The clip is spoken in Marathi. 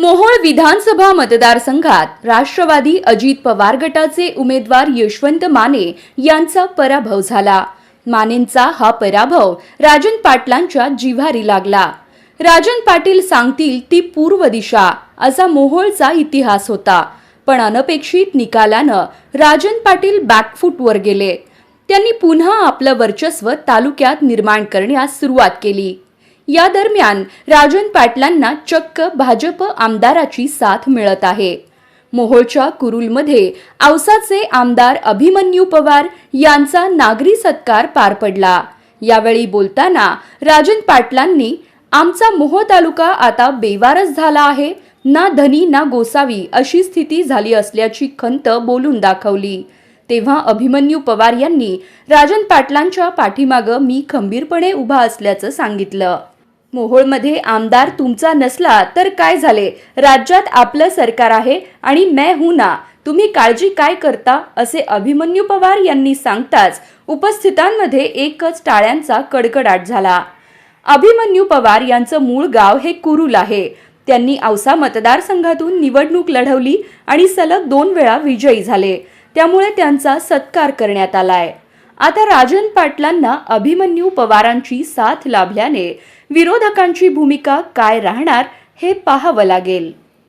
मोहोळ विधानसभा मतदारसंघात राष्ट्रवादी अजित पवार गटाचे उमेदवार यशवंत माने यांचा पराभव झाला. मानेंचा हा पराभव राजन पाटलांच्या जिव्हारी लागला. राजन पाटील सांगतील ती पूर्व दिशा असा मोहोळचा इतिहास होता. पण अनपेक्षित निकालानं राजन पाटील बॅकफूटवर गेले. त्यांनी पुन्हा आपलं वर्चस्व तालुक्यात निर्माण करण्यास सुरुवात केली. या दरम्यान राजन पाटलांना चक्क भाजप आमदाराची साथ मिळत आहे. मोहोळच्या कुरुलमध्ये औसाचे आमदार अभिमन्यू पवार यांचा नागरी सत्कार पार पडला. यावेळी बोलताना राजन पाटलांनी आमचा मोहोळ तालुका आता बेवारस झाला आहे. ना धनी ना गोसावी अशी स्थिती झाली असल्याची खंत बोलून दाखवली. तेव्हा अभिमन्यू पवार यांनी राजन पाटलांच्या पाठीमागं मी खंबीरपणे उभा असल्याचं सांगितलं. मोहोळमध्ये आमदार तुमचा नसला तर काय झाले? राज्यात आपलं सरकार आहे आणि मैं हूं ना. तुम्ही काळजी काय करता? असे अभिमन्यू पवार यांनी सांगताच उपस्थितांमध्ये एकच टाळ्यांचा कडकडाट झाला. अभिमन्यू पवार यांचं मूळ गाव हे कुरुल आहे. त्यांनी औसा मतदारसंघातून निवडणूक लढवली आणि सलग दोन वेळा विजयी झाले. त्यामुळे त्यांचा सत्कार करण्यात आलाय. आता राजन पाटलांना अभिमन्यू पवारांची साथ लाभल्याने विरोधकांची भूमिका काय राहणार हे पाहावं लागेल.